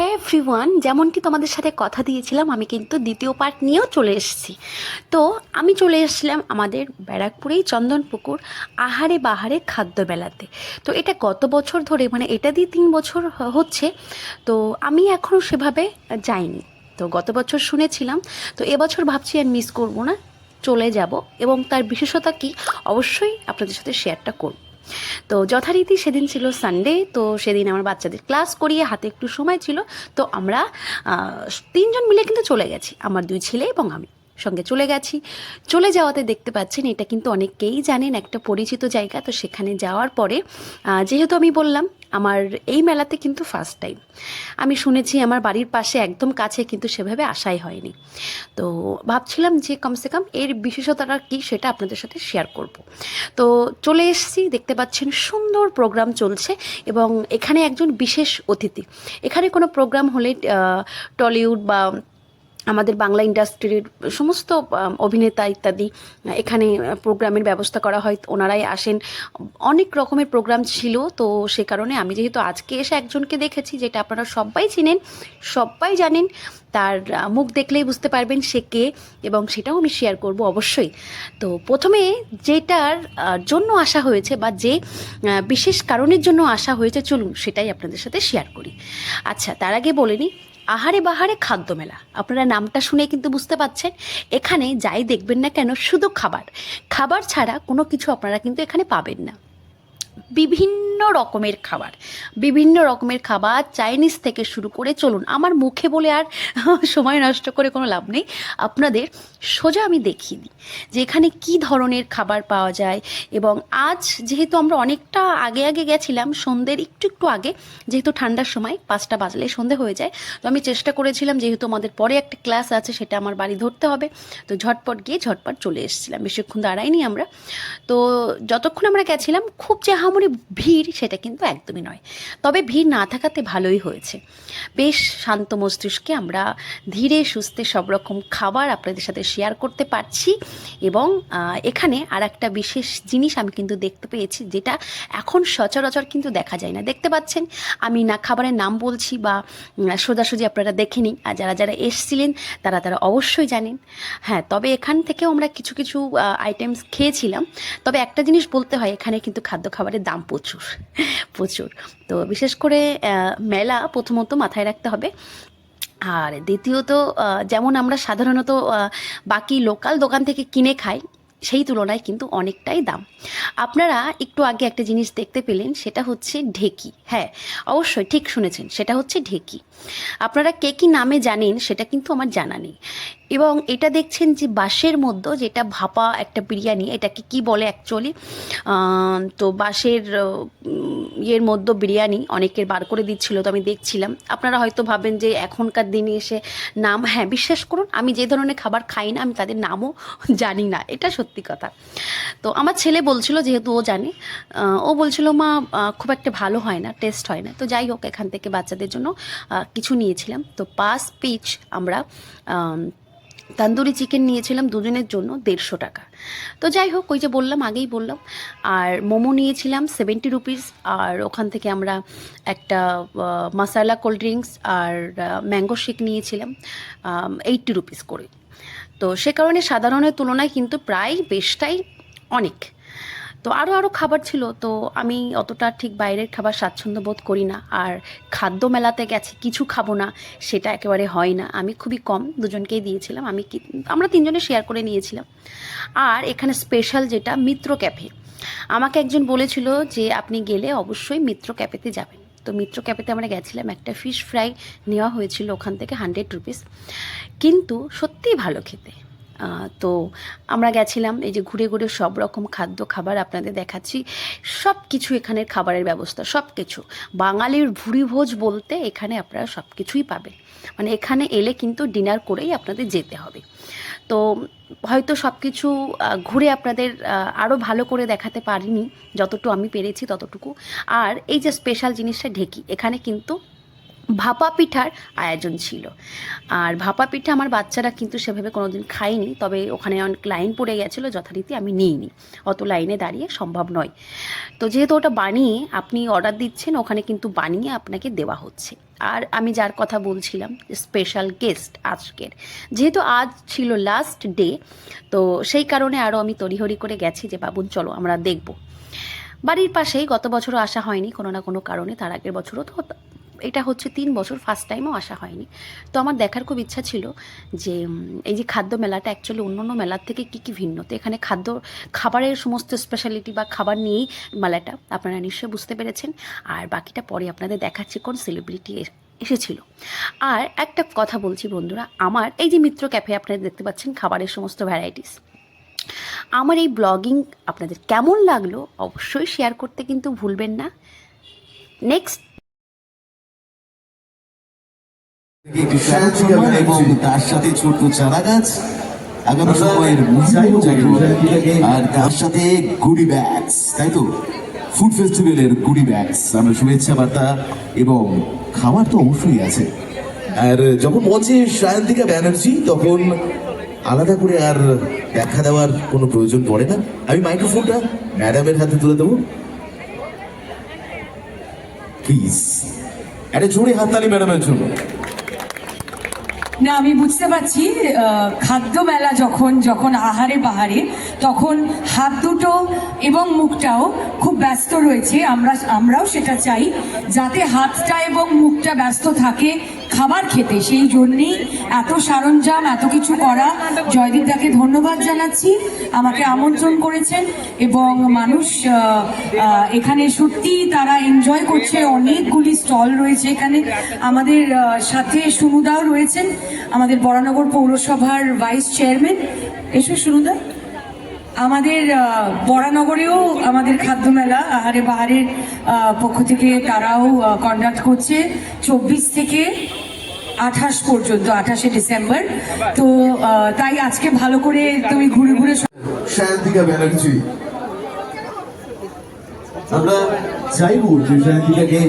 হ্যাঁ এভরিওয়ান যেমনটি তোমাদের সাথে কথা দিয়েছিলাম, আমি কিন্তু দ্বিতীয় পার্ট নিয়েও চলে এসেছি। তো আমি চলে এসেছিলাম আমাদের ব্যারাকপুরেই চন্দনপুকুর আহারে বাহারে খাদ্য বেলাতে তো এটা গত বছর ধরে মানে এটা দিয়ে তিন বছর হচ্ছে, তো আমি এখনও সেভাবে যাইনি। তো গত বছর শুনেছিলাম, তো এবছর ভাবছি আর মিস করব না, চলে যাব এবং তার বিশেষতা কি, অবশ্যই আপনাদের সাথে শেয়ারটা করব। তো যথারীতি সেদিন ছিল সানডে তো সেদিন আমার বাচ্চাদের ক্লাস করিয়ে হাতে একটু সময় ছিল, তো আমরা তিনজন মিলে কিন্তু চলে গেছি, আমার দুই ছেলে এবং আমি। সঙ্গে চলে গেছি। চলে যাওয়াতে দেখতে পাচ্ছেন এটা কিন্তু অনেকেই জানেন একটা পরিচিত জায়গা। তো সেখানে যাওয়ার পরে যেহেতু আমি বললাম, আমার এই মেলাতে কিন্তু ফার্স্ট টাইম আমি শুনেছি আমার বাড়ির পাশে একদম কাছে কিন্তু সেভাবে আশাই হয়নি। তো ভাবছিলাম যে কমসে কম এর বিশেষতাটা কী সেটা আপনাদের সাথে শেয়ার করব। তো চলে এসেছি, দেখতে পাচ্ছেন সুন্দর প্রোগ্রাম চলছে এবং এখানে একজন বিশেষ অতিথি। এখানে কোনো প্রোগ্রাম হলে টলিউড বা আমাদের বাংলা ইন্ডাস্ট্রির সমস্ত অভিনেতা ইত্যাদি এখানে প্রোগ্রামের ব্যবস্থা করা হয়, ওনারাই আসেন। অনেক রকমের প্রোগ্রাম ছিল, তো সে কারণে আমি যেহেতু আজকে এসে একজনকে দেখেছি, যেটা আপনারা সবাই চিনেন, সবাই জানেন, তার মুখ দেখলেই বুঝতে পারবেন সে কে, এবং সেটাও আমি শেয়ার করব অবশ্যই। তো প্রথমে যেটার জন্য আসা হয়েছে বা যে বিশেষ কারণের জন্য আসা হয়েছে, চলুন সেটাই আপনাদের সাথে শেয়ার করি। আচ্ছা তার আগে বলে নিই আহারে বাহারে খাদ্য মেলা। আপনারা নামটা শুনে কিন্তু বুঝতে পাচ্ছেন, এখানে যাই দেখবেন না কেন শুধু খাবার। খাবার ছাড়া কোনো কিছু আপনারা কিন্তু এখানে পাবেন না। বিভিন্ন রকমের খাবার, বিভিন্ন রকমের খাবার চাইনিজ থেকে শুরু করে চলুন, আমার মুখে বলে আর সময় নষ্ট করে কোনো লাভ নেই, আপনাদের সোজা আমি দেখিয়ে দিই যে এখানে কী ধরনের খাবার পাওয়া যায় এবং আজ যেহেতু আমরা অনেকটা আগে আগে গেছিলাম, সন্ধ্যের একটু একটু আগে, যেহেতু ঠান্ডার সময় পাঁচটা বাজলে সন্ধে হয়ে যায়, তো আমি চেষ্টা করেছিলাম যেহেতু আমাদের পরে একটা ক্লাস আছে সেটা আমার বাড়ি ধরতে হবে, তো ঝটপট গিয়ে ঝটপট চলে এসেছিলাম, বেশিক্ষণ দাঁড়াইনি আমরা। তো যতক্ষণ আমরা গেছিলাম, খুব যে হামরি ভিড় সেটা কিন্তু একদমই নয়। তবে ভিড় না থাকাতে ভালোই হয়েছে। বেশ শান্ত মস্তিষ্কে আমরা ধীরে সুস্থে সব রকম খাবার আপনাদের সাথে শেয়ার করতে পারছি এবং এখানে আর একটা বিশেষ জিনিস আমি কিন্তু দেখতে পেয়েছি যেটা এখন সচরাচর কিন্তু দেখা যায় না। দেখতে পাচ্ছেন, আমি না খাবারের নাম বলছি বা সোজাসুজি আপনারা দেখে নিন আর যারা যারা এসছিলেন তারা তারা অবশ্যই জানেন। হ্যাঁ তবে এখান থেকেও আমরা কিছু কিছু আইটেমস খেয়েছিলাম। তবে একটা জিনিস বলতে হয়, এখানে কিন্তু খাদ্য খাবারের দাম প্রচুর। প্রচুর। তো বিশেষ করে মেলা প্রথমত মাথায় রাখতে হবে। আর দ্বিতীয়ত যেমন আমরা সাধারণত বাকি লোকাল দোকান থেকে কিনে খাই, সেই তুলনায় কিন্তু অনেকটাই দাম। আপনারা একটু আগে একটা জিনিস দেখতে পেলেন, সেটা হচ্ছে ঢেকি। হ্যাঁ অবশ্যই ঠিক শুনেছেন, সেটা হচ্ছে ঢেকি। আপনারা কে কী নামে জানেন, সেটা কিন্তু আমার জানা নেই। এবং এটা দেখছেন যে বাঁশের মধ্যে যেটা ভাপা একটা বিরিয়ানি এটাকে কি বলে অ্যাকচুয়ালি তো বাঁশের ইয়ের মধ্যে বিরিয়ানি অনেকের বার করে দিচ্ছিল তো আমি দেখছিলাম। আপনারা হয়তো ভাবেন যে এখনকার দিনে এসে নাম হ্যাঁ বিশ্বাস করুন আমি যে ধরনের খাবার খাই না আমি তাদের নামও জানি না এটা সত্যি কথা। তো আমার ছেলে বলছিল যেহেতু ও জানে ও বলছিল মা খুব একটা ভালো হয় না টেস্ট হয় না। তো যাই হোক এখান থেকে বাচ্চাদের জন্য কিছু নিয়েছিলাম। তো পাঁচ পিচ আমরা আম, তান্দুরি চিকেন নিয়েছিলাম দুজনের জন্য দেড়শো টাকা। তো যাই হোক, ওই যে বললাম, আগেই বললাম। আর মোমো নিয়েছিলাম সেভেন্টি রুপিস আর ওখান থেকে আমরা একটা মশালা কোল্ড ড্রিঙ্কস আর ম্যাঙ্গো শেক নিয়েছিলাম এইটটি রুপিস করে। তো সে কারণে সাধারণের তুলনায় কিন্তু প্রায় বেশটাই অনেক। তো আরও আরও খাবার ছিল, তো আমি অতটা ঠিক বাইরের খাবার স্বাচ্ছন্দ্য বোধ করি না। আর খাদ্য মেলাতে গেছি, কিছু খাব না, সেটা একেবারে হয় না। আমি খুবই কম দুজনকেই দিয়েছিলাম, আমি আমরা তিনজনে শেয়ার করে নিয়েছিলাম। আর এখানে স্পেশাল যেটা, মিত্র ক্যাফে আমাকে একজন বলেছিল যে, আপনি গেলে অবশ্যই মিত্র ক্যাফেতে যাবেন। তো মিত্র ক্যাফেতে আমরা গেছিলাম, একটা ফিশ ফ্রাই নেওয়া হয়েছিল ওখান থেকে হান্ড্রেড রুপিস কিন্তু সত্যিই ভালো খেতে। তো আমরা গেছিলাম, এই যে ঘুরে ঘুরে সব রকম খাদ্য, খাবার আপনাদের দেখাচ্ছি। সব কিছু এখানের খাবারের ব্যবস্থা সব কিছু বাঙালির ভুড়ি ভোজ বলতে এখানে আপনারা সব কিছুই পাবেন। মানে এখানে এলে কিন্তু ডিনার করেই আপনাদের যেতে হবে। তো হয়তো সব কিছু ঘুরে আপনাদের আরও ভালো করে দেখাতে পারিনি। যতটুকু আমি পেরেছি ততটুকু। আর এই যে স্পেশাল জিনিসটা ঢেকি, এখানে কিন্তু ভাপা পিঠার আয়োজন ছিল। আর ভাপা পিঠা আমার বাচ্চারা কিন্তু সেভাবে কোনোদিন খায়নি, তবে ওখানে অনেক লাইন পড়ে গেছিল, যথারীতি আমি নিইনি। অত লাইনে দাঁড়িয়ে সম্ভব নয়। তো যেহেতু ওটা বানিয়ে আপনি অর্ডার দিচ্ছেন, ওখানে কিন্তু বানিয়ে আপনাকে দেওয়া হচ্ছে। আর আমি যার কথা বলছিলাম স্পেশাল গেস্ট আজকের। যেহেতু আজ ছিল লাস্ট ডে তো সেই কারণে আরও আমি তড়িহড়ি করে গেছি যে, বাবুন, চলো আমরা দেখব। বাড়ির পাশেই গত বছরও আসা হয়নি, কোনো না কোনো কারণে তার আগের বছরও তো এটা হচ্ছে তিন বছর ফার্স্ট টাইমও আসা হয়নি। তো আমার দেখার খুব ইচ্ছা ছিল যে এই যে খাদ্য মেলাটা অ্যাকচুয়ালি অন্য অন্য মেলার থেকে কী কী ভিন্ন? তো এখানে খাদ্য, খাবারের সমস্ত স্পেশালিটি বা খাবার নিয়েই মেলাটা আপনারা নিশ্চয়ই বুঝতে পেরেছেন। আর বাকিটা পরে আপনাদের দেখাচ্ছি কোন সেলিব্রিটি এসেছিল। আর একটা কথা বলছি বন্ধুরা, আমার এই যে মিত্র ক্যাফে আপনারা দেখতে পাচ্ছেন খাবারের সমস্ত ভ্যারাইটিস আমার এই ব্লগিং আপনাদের কেমন লাগল অবশ্যই শেয়ার করতে কিন্তু ভুলবেন না। নেক্সট এবং তার সাথে ছোট্ট চারা গাছ আগামী সময়ের আর তার সাথে গুডি ব্যাগস তাই তো? ফুড ফেস্টিভ্যালের গুডি ব্যাগস আমরা শুভেচ্ছা বার্তা এবং খাবার তো অবশ্যই আছে। আর যখন মঞ্চে সায়ন্তিকা ব্যানার্জি তখন আলাদা করে আর দেখা দেওয়ার কোনো প্রয়োজন পড়ে না। আমি মাইক্রোফোনটা ম্যাডামের হাতে তুলে দেবো। প্লিজ একটা জোরে হাততালি ম্যাডামের জন্য। না, আমি বুঝতে পারছি খাদ্য মেলা যখন যখন আহারে বাহারে, তখন হাত দুটো এবং মুখটাও খুব ব্যস্ত রয়েছে। আমরা, আমরাও সেটা চাই, যাতে হাতটা এবং মুখটা ব্যস্ত থাকে খাবার খেতে। সেই জন্যেই এত সরঞ্জাম, এত কিছু করা। জয়দীপ দাকে ধন্যবাদ জানাচ্ছি, আমাকে আমন্ত্রণ করেছেন এবং মানুষ এখানে সত্যি তারা এনজয় করছে। অনেকগুলি স্টল রয়েছে এখানে। আমাদের সাথে সুনুদাও রয়েছেন। আমাদের বরানগর পৌরসভার ভাইস চেয়ারম্যান। এসো সুনুদা আমাদের বরানগরেও আমাদের খাদ্য মেলা আহারে বাহারের পক্ষ থেকে তারাও কন্ডাক্ট করছে চব্বিশ থেকে আঠাশ পর্যন্ত, আঠাশে ডিসেম্বর। তো তাই আজকে ভালো করে তুমি ঘুরে ঘুরে আমরা চাইব যে শান্তিকাকে